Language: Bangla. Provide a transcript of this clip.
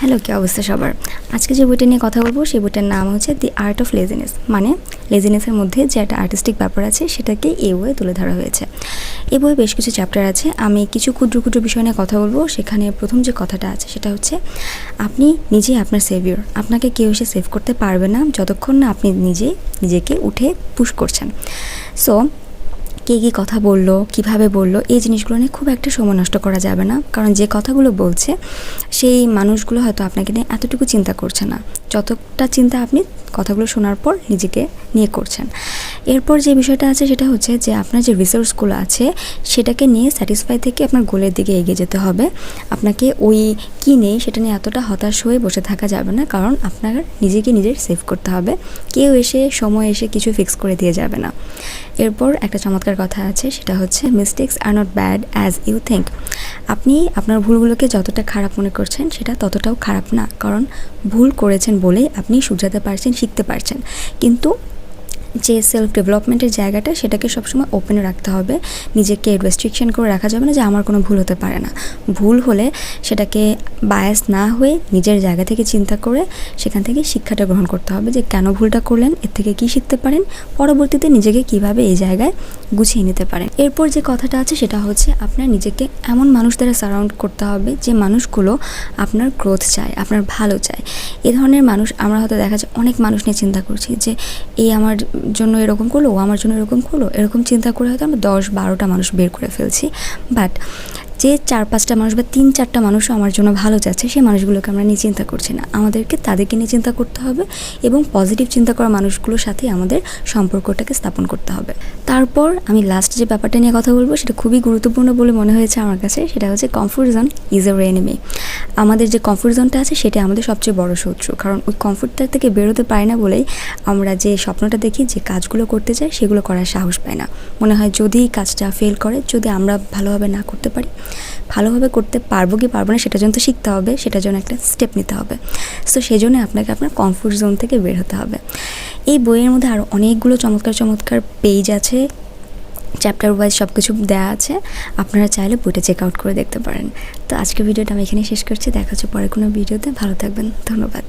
হ্যালো, কী অবস্থা সবার? আজকে যে বইটা নিয়ে কথা বলব, সেই বইটার নাম হচ্ছে দি আর্ট অফ লেজিনেস মানে লেজিনেসের মধ্যে যে একটা আর্টিস্টিক ব্যাপার আছে, সেটাকে এই বইয়ে তুলে ধরা হয়েছে। এই বইয়ে বেশ কিছু চ্যাপ্টার আছে, আমি কিছু ক্ষুদ্র ক্ষুদ্র বিষয় নিয়ে কথা বলব। সেখানে প্রথম যে কথাটা আছে, সেটা হচ্ছে, আপনি নিজেই আপনার সেভিয়র আপনাকে কেউ এসে সেভ করতে পারবে না, যতক্ষণ না আপনি নিজে নিজেকে উঠে পুশ করছেন। সো কে কী কথা বলল, কীভাবে বলল, এই জিনিসগুলো নিয়ে খুব একটা সময় নষ্ট করা যাবে না। কারণ যে কথাগুলো বলছে, সেই মানুষগুলো হয়তো আপনাকে নিয়ে এতটুকু চিন্তা করছে না। যতটা চিন্তা আপনি কথাগুলো শোনার পর নিজেকে নিয়ে করছেন। এরপর যে বিষয়টা আছে, সেটা হচ্ছে যে আপনার যে রিসোর্সগুলো আছে, সেটাকে নিয়ে স্যাটিসফাই থেকে আপনার গোলের দিকে এগিয়ে যেতে হবে। আপনাকে ওই কী নেই, সেটা নিয়ে এতটা হতাশ হয়ে বসে থাকা যাবে না। কারণ আপনার নিজেকে নিজের সেভ করতে হবে। কেউ এসে, সময় এসে কিছু ফিক্স করে দিয়ে যাবে না। এরপর একটা চমৎকার কথা আছে, সেটা হচ্ছে mistakes are not bad as you think আপনি আপনার ভুলগুলোকে যতটা খারাপ মনে করছেন, সেটা ততটাও খারাপ না। কারণ ভুল করেছেন বলেই আপনি শুধরাতে পারছেন, শিখতে পারছেন। কিন্তু যে সেলফ ডেভেলপমেন্টের জায়গাটা সেটাকে সবসময় ওপেনে রাখতে হবে। নিজেকে রেস্ট্রিকশন করে রাখা যাবে না যে আমার কোনো ভুল হতে পারে না। ভুল হলে সেটাকে বায়াস না হয়ে নিজের জায়গা থেকে চিন্তা করে সেখান থেকে শিক্ষাটা গ্রহণ করতে হবে যে কেন ভুলটা করলেন, এর থেকে কী শিখতে পারেন, পরবর্তীতে নিজেকে কীভাবে এই জায়গায় গুছিয়ে নিতে পারেন। এরপর যে কথাটা আছে সেটা হচ্ছে আপনার নিজেকে এমন মানুষ দ্বারা সারাউন্ড করতে হবে যে মানুষগুলো আপনার গ্রোথ চায়, আপনার ভালো চায়। এ ধরনের মানুষ আমরা হয়তো দেখা যায় অনেক মানুষ নিয়ে চিন্তা করছি যে, এই আমার জন্য এরকম করল, ও আমার জন্য এরকম করল, এরকম চিন্তা করে হয়তো আমরা দশ বারোটা মানুষ বের করে ফেলছি। বাট যে চার পাঁচটা মানুষ বা তিন চারটা মানুষও আমার জন্য ভালো যাচ্ছে, সেই মানুষগুলোকে আমরা নিয়ে চিন্তা করছি না। আমাদেরকে তাদেরকে নিয়ে চিন্তা করতে হবে এবং পজিটিভ চিন্তা করা মানুষগুলোর সাথে আমাদের সম্পর্কটাকে স্থাপন করতে হবে। তারপর আমি লাস্ট যে ব্যাপারটা নিয়ে কথা বলব, সেটা খুবই গুরুত্বপূর্ণ বলে মনে হয়েছে আমার কাছে, সেটা হচ্ছে comfort zone is a enemy আমাদের যে কমফোর্ট জোনটা আছে সেটা আমাদের সবচেয়ে বড় শত্রু। কারণ ওই কমফোর্টটা থেকে বেরোতে পারি না বলেই আমরা যে স্বপ্নটা দেখি, যে কাজগুলো করতে চাই সেগুলো করার সাহস পায় না। মনে হয় যদি কাজটা ফেল করে, যদি আমরা ভালোভাবে না করতে পারি ভালোভাবে করতে পারব কি পারব না সেটার জন্য তো শিখতে হবে, সেটার জন্য একটা স্টেপ নিতে হবে। সো সেই জন্য আপনাকে আপনার কমফোর্ট জোন থেকে বের হতে হবে। এই বইয়ের মধ্যে আরও অনেকগুলো চমৎকার চমৎকার পেজ আছে। চ্যাপ্টার ওয়াইজ সব কিছু দেওয়া আছে। আপনারা চাইলে বইটা চেক আউট করে দেখতে পারেন। তো আজকের ভিডিওটা আমি এখানেই শেষ করছি। দেখা হচ্ছে পরে কোনো ভিডিওতে। ভালো থাকবেন। ধন্যবাদ।